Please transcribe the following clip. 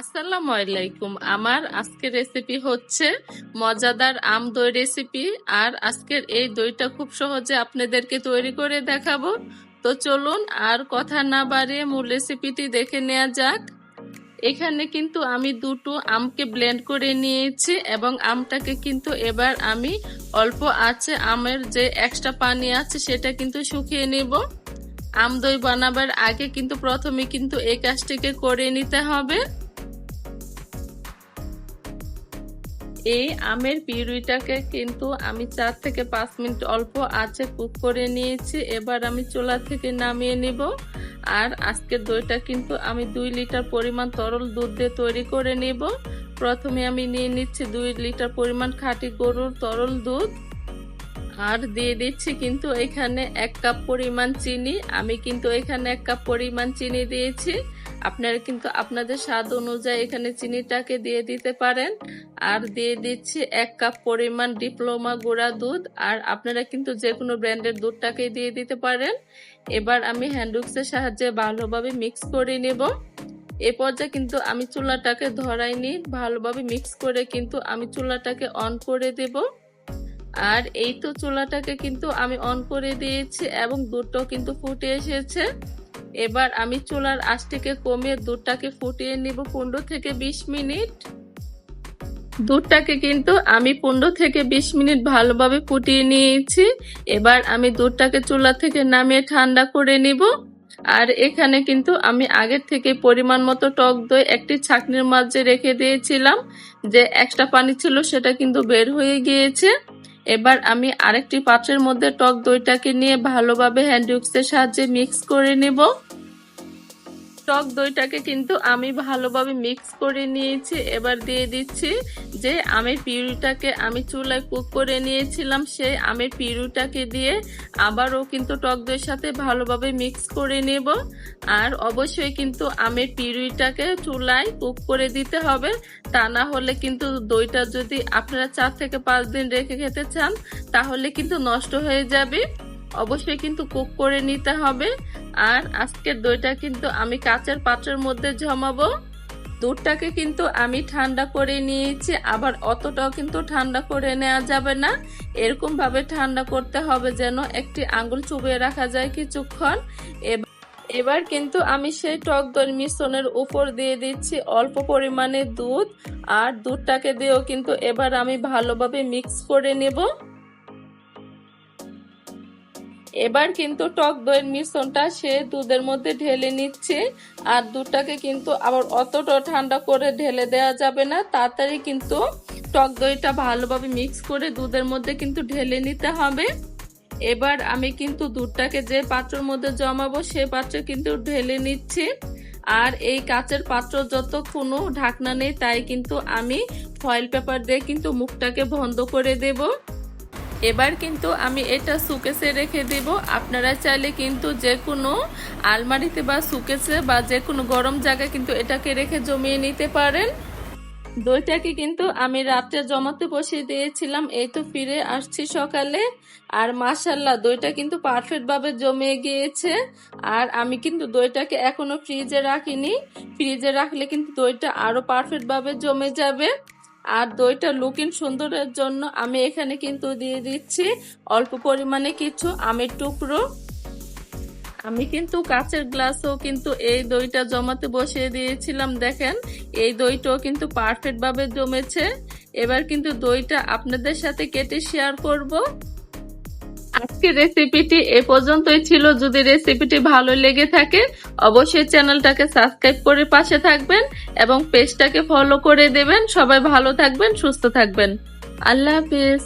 আসসালামু আলাইকুম। আমার আজকের রেসিপি হচ্ছে মজাদার আম দই রেসিপি আর আজকের এই দইটা খুব সহজে আপনাদেরকে তৈরি করে দেখাবো। তো চলুন আর কথা না বাড়িয়ে মূল রেসিপিটি দেখে নেওয়া যাক। এখানে কিন্তু আমি দুটো আমকে ব্লেন্ড করে নিয়েছি এবং আমটাকে কিন্তু এবার আমি অল্প আছে আমের যে এক্সট্রা পানি আছে সেটা কিন্তু শুকিয়ে নেব। আম দই বানাবার আগে কিন্তু প্রথমে কিন্তু এই কাজটিকে করে নিতে হবে। এই আমের পিউরিটাকে কিন্তু আমি চার থেকে পাঁচ মিনিট অল্প আছে কুক করে নিয়েছি। এবার আমি চুলা থেকে নামিয়ে নিব। আর আজকের দইটা কিন্তু আমি দুই লিটার পরিমাণ তরল দুধ দিয়ে তৈরি করে নেব। প্রথমে আমি নিয়ে নিচ্ছি দুই লিটার পরিমাণ খাঁটি গরুর তরল দুধ। আর দিয়ে দিচ্ছি কিন্তু এখানে এক কাপ পরিমাণ চিনি। আমি কিন্তু এখানে এক কাপ পরিমাণ চিনি দিয়েছি। আপনারা কিন্তু আপনাদের স্বাদ অনুযায়ী এখানে চিনিটাকে দিয়ে দিতে পারেন। আর দিয়ে দিচ্ছি এক কাপ পরিমাণ ডিপ্লোমা গুঁড়া দুধ। আর আপনারা কিন্তু যে কোনো ব্র্যান্ডের দুধটাকে দিয়ে দিতে পারেন। এবার আমি হ্যান্ডউক্সের সাহায্যে ভালোভাবে মিক্স করে নেব। এ পর্যায়ে কিন্তু আমি চুলাটাকে ধরাইনি। ভালোভাবে মিক্স করে কিন্তু আমি চুলাটাকে অন করে দেবো। আর এই তো চুলাটাকে কিন্তু আমি অন করে দিয়েছি এবং দুধটাও কিন্তু ফুটে এসেছে। এবার আমি চুলার আঁচটিকে কমিয়ে দুধটাকে ফুটিয়ে নিব পনেরো থেকে বিশ মিনিট। দুধটাকে কিন্তু আমি পনেরো থেকে বিশ মিনিট ভালোভাবে ফুটিয়ে নিয়েছি। এবার আমি দুধটাকে চুলা থেকে নামিয়ে ঠান্ডা করে নিব। আর এখানে কিন্তু আমি আগের থেকে পরিমাণ মতো টক দই একটি ছাকনির মাঝে রেখে দিয়েছিলাম। যে এক্সট্রা পানি ছিল সেটা কিন্তু বের হয়ে গিয়েছে। এবার আমি আরেকটি পাত্রের মধ্যে টক দইটাকে নিয়ে ভালোভাবে হ্যান্ডউক্সের সাহায্যে মিক্স করে নেব। টক দইটাকে কিন্তু আমি ভালোভাবে মিক্স করে নিয়েছি। এবার দিয়ে দিচ্ছি যে আমের পিউরিটাকে আমি চুলায় কুক করে নিয়েছিলাম। সেই আমের পিউরিটাকে দিয়ে আবারও কিন্তু টক দইয়ের সাথে ভালোভাবে মিক্স করে নেব। আর অবশ্যই কিন্তু আমের পিউরিটাকে চুলায় কুক করে দিতে হবে। তা না হলে কিন্তু দইটা যদি আপনারা চার থেকে পাঁচ দিন রেখে খেতে চান, তাহলে কিন্তু নষ্ট হয়ে যাবে। অবশ্যই কিন্তু কুক করে নিতে হবে। আর আজকের দইটা কিন্তু আমি কাচের পাত্রের মধ্যে জমাবো। দুধটাকে কিন্তু আমি ঠান্ডা করে নিয়েছি, আবার অতটাও কিন্তু ঠান্ডা করে নেওয়া যাবে না। এরকম ভাবে ঠান্ডা করতে হবে যেন একটি আঙ্গুল চুবিয়ে রাখা যায় কিছুক্ষণ। এবার কিন্তু আমি সেই টক দই মিশ্রণের উপর দিয়ে দিচ্ছি অল্প পরিমাণে দুধ। আর দুধটাকে দিয়েও কিন্তু এবার আমি ভালোভাবে মিক্স করে নেব। এবার কিন্তু টক দইয়ের মিশ্রণটা সে দুধের মধ্যে ঢেলে নিচ্ছে, আর দুধটাকে কিন্তু আবার অতটা ঠান্ডা করে ঢেলে দেওয়া যাবে না। তাড়াতাড়ি কিন্তু টক দইটা ভালোভাবে মিক্স করে দুধের মধ্যে কিন্তু ঢেলে নিতে হবে। এবার আমি কিন্তু দুধটাকে যে পাত্রের মধ্যে জমাবো, সে পাত্রে কিন্তু ঢেলে নিচ্ছি। আর এই কাচের পাত্র যত কোনো ঢাকনা নেই, তাই কিন্তু আমি ফয়েল পেপার দিয়ে কিন্তু মুখটাকে বন্ধ করে দেবো। এবার কিন্তু আমি এটা সুকেসে রেখে দেব। আপনারা চাইলে কিন্তু যে কোনো আলমারিতে বা সুকেসে বা যে কোনো গরম জায়গায় কিন্তু এটাকে রেখে জমিয়ে নিতে পারেন। দইটাকে কিন্তু আমি রাত্রে জমাতে বসিয়ে দিয়েছিলাম, এই তো ফিরে আসছি সকালে। আর মাসাল্লাহ দইটা কিন্তু পারফেক্ট ভাবে জমে গিয়েছে। আর আমি কিন্তু দইটাকে এখনও ফ্রিজে রাখিনি। ফ্রিজে রাখলে কিন্তু দইটা আরও পারফেক্ট ভাবে জমে যাবে। আর দইটা লুকিং সুন্দরের জন্য আমি এখানে কিন্তু দিয়ে দিচ্ছি অল্প পরিমাণে কিছু আমের টুকরো। আমি কিন্তু কাঁচের গ্লাসও কিন্তু এই দইটা জমাতে বসিয়ে দিয়েছিলাম, দেখেন। এই দইটাও কিন্তু পারফেক্টভাবে জমেছে। এবার কিন্তু দইটা আপনাদের সাথে কেটে শেয়ার করব। আজকের রেসিপিটি এ পর্যন্তই ছিল। যদি রেসিপিটি ভালো লেগে থাকে, অবশ্যই চ্যানেলটাকে সাবস্ক্রাইব করে পাশে থাকবেন এবং পেজটাকে ফলো করে দেবেন। সবাই ভালো থাকবেন, সুস্থ থাকবেন। আল্লাহ হাফিজ।